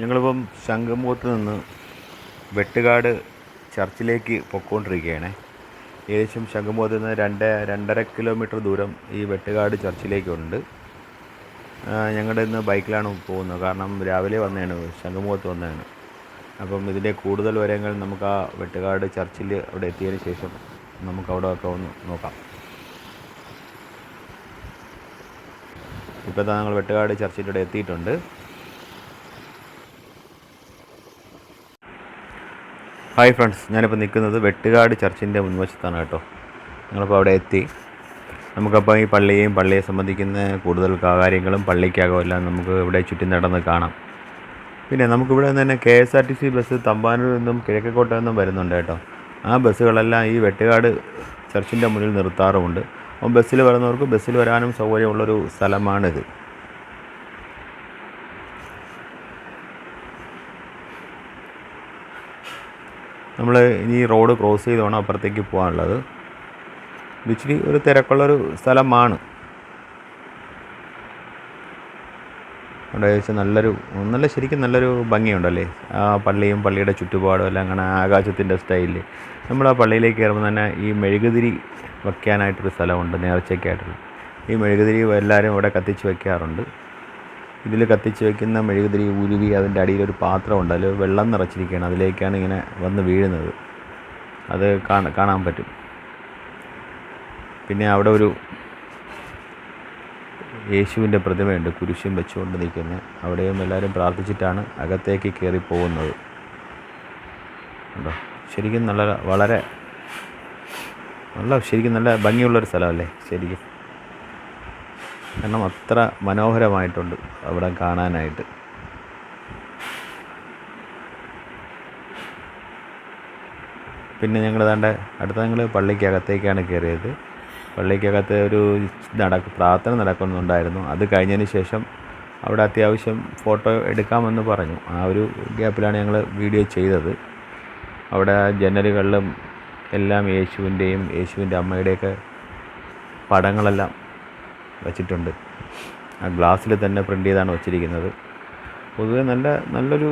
ഞങ്ങളിപ്പം ശംഖുമുഖത്ത് നിന്ന് വെട്ടുകാട് ചർച്ചിലേക്ക് പൊയ്ക്കൊണ്ടിരിക്കുകയാണ് ഏകദേശം ശംഖുമുഖത്ത് നിന്ന് രണ്ട് രണ്ടര കിലോമീറ്റർ ദൂരം ഈ വെട്ടുകാട് ചർച്ചിലേക്കുണ്ട്. ഞങ്ങളുടെ ഇന്ന് ബൈക്കിലാണ് പോകുന്നത്. കാരണം രാവിലെ വന്നതാണ് ശംഖുമുഖത്ത് വന്നതാണ്. അപ്പം ഇതിന്റെ കൂടുതൽ വിവരങ്ങൾ നമുക്ക് ആ വെട്ടുകാട് ചർച്ചിൽ അവിടെ എത്തിയതിന് ശേഷം നമുക്ക് അവിടെ ഒക്കെ ഒന്ന് നോക്കാം. ഇപ്പോൾ ഞങ്ങൾ വെട്ടുകാട് ചർച്ചിന്റെ അവിടെ എത്തിയിട്ടുണ്ട്. ഹായ് ഫ്രണ്ട്സ് ഞാനിപ്പോൾ നിൽക്കുന്നത് വെട്ടുകാട് ചർച്ചിന്റെ മുൻവശത്താണ് കേട്ടോ. ഞങ്ങളിപ്പോൾ അവിടെ എത്തി. നമുക്കപ്പോൾ ഈ പള്ളിയെയും പള്ളിയെ സംബന്ധിക്കുന്ന കൂടുതൽ കാര്യങ്ങളും പള്ളിക്കകം എല്ലാം നമുക്ക് ഇവിടെ ചുറ്റി നടന്ന് കാണാം. പിന്നെ നമുക്കിവിടെ നിന്ന് തന്നെ K S R T C bus തമ്പാനൂരിൽ നിന്നും കിഴക്കോട്ട നിന്നും വരുന്നുണ്ട് കേട്ടോ. ആ ബസ്സുകളെല്ലാം ഈ വെട്ടുകാട് ചർച്ചിന്റെ മുന്നിൽ നിർത്താറുമുണ്ട്. അപ്പം ബസ്സിൽ വരുന്നവർക്ക് ബസ്സിൽ വരാനും സൗകര്യമുള്ളൊരു സ്ഥലമാണിത്. നമ്മൾ ഇനി റോഡ് ക്രോസ് ചെയ്ത് വേണം അപ്പുറത്തേക്ക് പോകാനുള്ളത് ഇച്ചിരി ഒരു തിരക്കുള്ളൊരു സ്ഥലമാണ്. അവിടെ നല്ലൊരു നല്ല ശരിക്കും നല്ലൊരു ഭംഗിയുണ്ടല്ലേ? ആ പള്ളിയും പള്ളിയുടെ ചുറ്റുപാടും എല്ലാം അങ്ങനെ ആകാശത്തിന്റെ സ്റ്റൈലിൽ നമ്മൾ ആ പള്ളിയിലേക്ക് കയറുമ്പോൾ തന്നെ ഈ മെഴുകുതിരി വയ്ക്കാനായിട്ടൊരു സ്ഥലമുണ്ട് നേർച്ചയ്ക്കായിട്ടുള്ള. ഈ മെഴുകുതിരി എല്ലാവരും ഇവിടെ കത്തിച്ച് വയ്ക്കാറുണ്ട്. ഇതിൽ കത്തിച്ച് വെക്കുന്ന മെഴുകുതിരി ഉരുവി അതിന്റെ അടിയിലൊരു പാത്രമുണ്ട്. അതിൽ വെള്ളം നിറച്ചിരിക്കുകയാണ്. അതിലേക്കാണ് ഇങ്ങനെ വന്ന് വീഴുന്നത്. അത് കാണാൻ പറ്റും. പിന്നെ അവിടെ ഒരു യേശുവിന്റെ പ്രതിമയുണ്ട്. കുരിശും വെച്ചുകൊണ്ട് നിൽക്കുന്നത് അവിടെയും എല്ലാവരും പ്രാർത്ഥിച്ചിട്ടാണ് അകത്തേക്ക് കയറി പോകുന്നത്. ഉണ്ടോ? ശരിക്കും നല്ല വളരെ നല്ല ശരിക്കും നല്ല ഭംഗിയുള്ളൊരു സ്ഥലമല്ലേ? ശരിക്കും. കാരണം അത്ര മനോഹരമായിട്ടുണ്ട് അവിടെ കാണാനായിട്ട്. പിന്നെ ഞങ്ങൾ ദാണ്ട് അടുത്ത ഞങ്ങൾ പള്ളിക്കകത്തേക്കാണ് കയറിയത്. പള്ളിക്കകത്ത് ഒരു നടക്ക് പ്രാർത്ഥന നടക്കുന്നുണ്ടായിരുന്നു. അത് കഴിഞ്ഞതിന് ശേഷം അവിടെ അത്യാവശ്യം ഫോട്ടോ എടുക്കാമെന്ന് പറഞ്ഞു. ആ ഒരു ഗ്യാപ്പിലാണ് ഞങ്ങൾ വീഡിയോ ചെയ്തത്. അവിടെ ജനലുകളിലും എല്ലാം യേശുവിന്റെയും യേശുവിന്റെ അമ്മയുടെയൊക്കെ പടങ്ങളെല്ലാം വച്ചിട്ടുണ്ട്. ആ ഗ്ലാസ്സിൽ തന്നെ പ്രിന്റ് ചെയ്താണ് വെച്ചിരിക്കുന്നത്. പൊതുവെ നല്ല നല്ലൊരു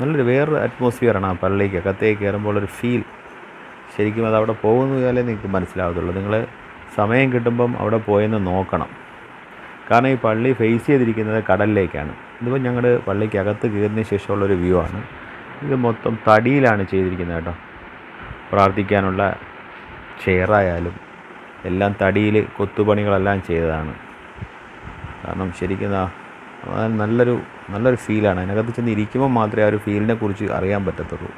നല്ലൊരു വേറൊരു അറ്റ്മോസ്ഫിയറാണ് ആ പള്ളിക്ക്. അകത്തേക്ക് കയറുമ്പോൾ ഒരു ഫീൽ ശരിക്കും അത് അവിടെ പോകുന്ന കാലേ നിങ്ങൾക്ക് മനസ്സിലാവത്തുള്ളൂ. നിങ്ങൾ സമയം കിട്ടുമ്പം അവിടെ പോയെന്ന് നോക്കണം. കാരണം ഈ പള്ളി ഫേസ് ചെയ്തിരിക്കുന്നത് കടലിലേക്കാണ്. ഇതിപ്പോൾ ഞങ്ങളുടെ പള്ളിക്ക് അകത്ത് കയറിയതിന് ശേഷമുള്ളൊരു വ്യൂ ആണ്. ഇത് മൊത്തം തടിയിലാണ് ചെയ്തിരിക്കുന്നത് കേട്ടോ. പ്രാർത്ഥിക്കാനുള്ള ചെയറായാലും എല്ലാം തടിയിൽ കൊത്തുപണികളെല്ലാം ചെയ്തതാണ്. കാരണം ശരിക്കും നല്ലൊരു നല്ലൊരു ഫീലാണ് അതിനകത്ത് ചെന്ന് ഇരിക്കുമ്പോൾ മാത്രമേ ആ ഒരു ഫീലിനെ കുറിച്ച് അറിയാൻ പറ്റത്തുള്ളൂ.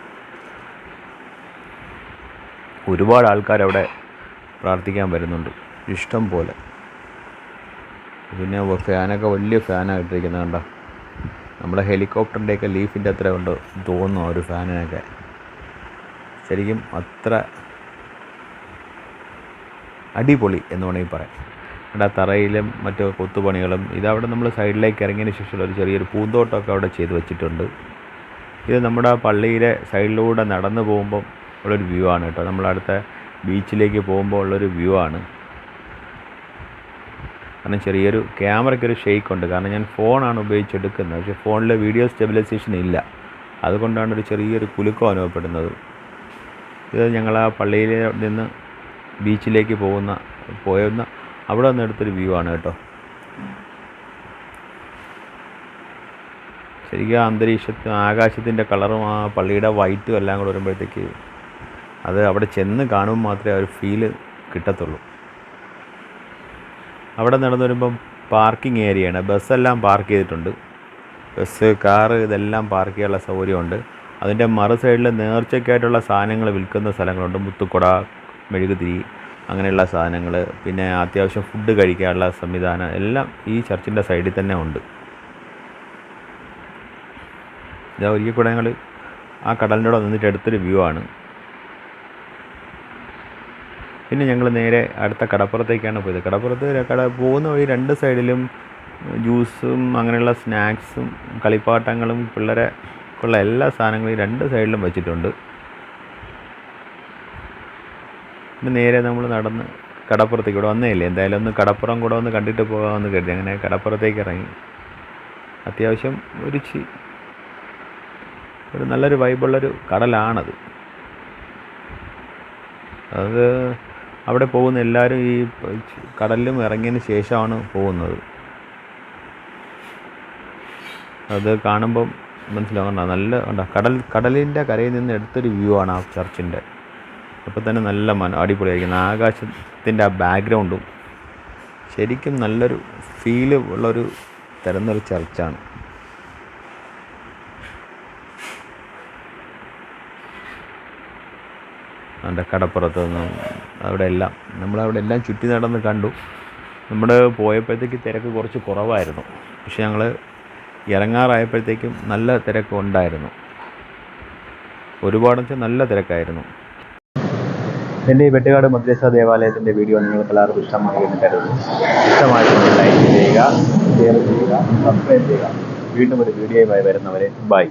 ഒരുപാട് ആൾക്കാർ അവിടെ പ്രാർത്ഥിക്കാൻ വരുന്നുണ്ട്. ഇഷ്ടം പോലെ. പിന്നെ ഫാനൊക്കെ വലിയ ഫാനായിട്ടിരിക്കുന്നത് കണ്ടോ. നമ്മുടെ ഹെലികോപ്റ്ററിന്റെയൊക്കെ ലീഫിന്റെ അത്ര ഉണ്ട് തോന്നുന്നു ആ ഒരു ഫാനിനൊക്കെ. ശരിക്കും അത്ര അടിപൊളി എന്ന് വേണമെങ്കിൽ പറയാം. അവിടെ തറയിലും മറ്റു കൊത്തുപണികളും ഇതവിടെ നമ്മൾ സൈഡിലേക്ക് ഇറങ്ങിയതിന് ശേഷമുള്ള ഒരു ചെറിയൊരു പൂന്തോട്ടമൊക്കെ അവിടെ ചെയ്ത് വെച്ചിട്ടുണ്ട്. ഇത് നമ്മുടെ പള്ളിയിലെ സൈഡിലൂടെ നടന്നു പോകുമ്പം ഉള്ളൊരു വ്യൂ ആണ് കേട്ടോ. നമ്മളടുത്ത ബീച്ചിലേക്ക് പോകുമ്പോൾ ഉള്ളൊരു വ്യൂ ആണ്. കാരണം ചെറിയൊരു ക്യാമറയ്ക്ക് ഒരു ഷെയ്ക്ക് ഉണ്ട്. കാരണം ഞാൻ ഫോണാണ് ഉപയോഗിച്ചെടുക്കുന്നത്. പക്ഷേ ഫോണിലെ വീഡിയോ സ്റ്റെബിലൈസേഷൻ ഇല്ല. അതുകൊണ്ടാണ് ഒരു ചെറിയൊരു കുലുക്കം അനുഭവപ്പെടുന്നത്. ഇത് ഞങ്ങൾ ആ പള്ളിയിൽ നിന്ന് ബീച്ചിലേക്ക് പോകുന്ന പോയുന്ന അവിടെ നിന്ന് എടുത്തൊരു വ്യൂ ആണ് കേട്ടോ. ശരിക്കും അന്തരീക്ഷത്തിന് ആകാശത്തിന്റെ കളറും ആ പള്ളിയുടെ വൈറ്റും എല്ലാം കൂടെ വരുമ്പോഴത്തേക്ക് അത് അവിടെ ചെന്ന് കാണുമ്പോൾ മാത്രമേ ആ ഒരു ഫീൽ കിട്ടത്തുള്ളൂ. അവിടെ നടന്നു വരുമ്പം പാർക്കിംഗ് ഏരിയയാണ് ബസ്സെല്ലാം പാർക്ക് ചെയ്തിട്ടുണ്ട്. ബസ് കാറ് ഇതെല്ലാം പാർക്ക് ചെയ്യാനുള്ള സൗകര്യമുണ്ട്. അതിന്റെ മറു സൈഡിൽ നേർച്ചയ്ക്കായിട്ടുള്ള സാധനങ്ങൾ വിൽക്കുന്ന സ്ഥലങ്ങളുണ്ട്. മുത്തുക്കുട മെഴുകുതിരി അങ്ങനെയുള്ള സാധനങ്ങൾ പിന്നെ അത്യാവശ്യം ഫുഡ് കഴിക്കാനുള്ള സംവിധാനം എല്ലാം ഈ ചർച്ചിന്റെ സൈഡിൽ തന്നെ ഉണ്ട്. ഇതാ ഒരിക്കൽ കൂടെ ഞങ്ങൾ ആ കടലിന്റെ കൂടെ നിന്നിട്ട് എടുത്തൊരു വ്യൂ ആണ്. പിന്നെ ഞങ്ങൾ നേരെ അടുത്ത കടപ്പുറത്തേക്കാണ് പോയത്. കടപ്പുറത്ത് കട പോകുന്ന വഴി രണ്ട് സൈഡിലും ജ്യൂസും അങ്ങനെയുള്ള സ്നാക്സും കളിപ്പാട്ടങ്ങളും പിള്ളേരെ ഉള്ള എല്ലാ സാധനങ്ങളും രണ്ട് സൈഡിലും വെച്ചിട്ടുണ്ട്. പിന്നെ നേരെ നമ്മൾ നടന്ന് കടപ്പുറത്തേക്ക് ഇവിടെ വന്നേയില്ലേ? എന്തായാലും ഒന്ന് കടപ്പുറം കൂടെ ഒന്ന് കണ്ടിട്ട് പോകാമെന്ന് കരുതി. അങ്ങനെ കടപ്പുറത്തേക്ക് ഇറങ്ങി. അത്യാവശ്യം ഒരു ചി ഒരു നല്ലൊരു വൈബുള്ളൊരു കടലാണത്. അത് അവിടെ പോകുന്ന എല്ലാവരും ഈ കടലിലും ഇറങ്ങിയതിന് ശേഷമാണ് പോകുന്നത്. അത് കാണുമ്പം മനസ്സിലാവണ്ട നല്ല കടൽ കടലിന്റെ കരയിൽ നിന്ന് എടുത്തൊരു വ്യൂ ആണ് ആ ചർച്ചിന്റെ അപ്പോൾ തന്നെ നല്ല മന അടിപൊളിയായിരിക്കും ആകാശത്തിന്റെ ആ ബാക്ക്ഗ്രൗണ്ടും ശരിക്കും നല്ലൊരു ഫീൽ ഉള്ളൊരു തരുന്നൊരു ചർച്ചാണ്. അതിന്റെ കടപ്പുറത്ത് നിന്നും അവിടെ എല്ലാം നമ്മളവിടെ എല്ലാം ചുറ്റി നടന്ന് കണ്ടു. നമ്മൾ പോയപ്പോഴത്തേക്ക് തിരക്ക് കുറച്ച് കുറവായിരുന്നു. പക്ഷെ ഞങ്ങൾ ഇറങ്ങാറായപ്പോഴത്തേക്കും നല്ല തിരക്ക് ഉണ്ടായിരുന്നു ഒരുപാടെന്ന് വെച്ചാൽ നല്ല തിരക്കായിരുന്നു. എന്റെ ഈ വെട്ടുകാട് മദ്രസ ദേവാലയത്തിന്റെ വീഡിയോ നിങ്ങൾക്ക് എല്ലാവർക്കും ഇഷ്ടമായി എന്ന് കരുതുന്നു. ഇഷ്ടമായിട്ട് ലൈക്ക് ചെയ്യുക ഷെയർ ചെയ്യുക സബ്സ്ക്രൈബ് ചെയ്യുക. വീണ്ടും ഒരു വീഡിയോയുമായി വരുന്നവരെ ബൈ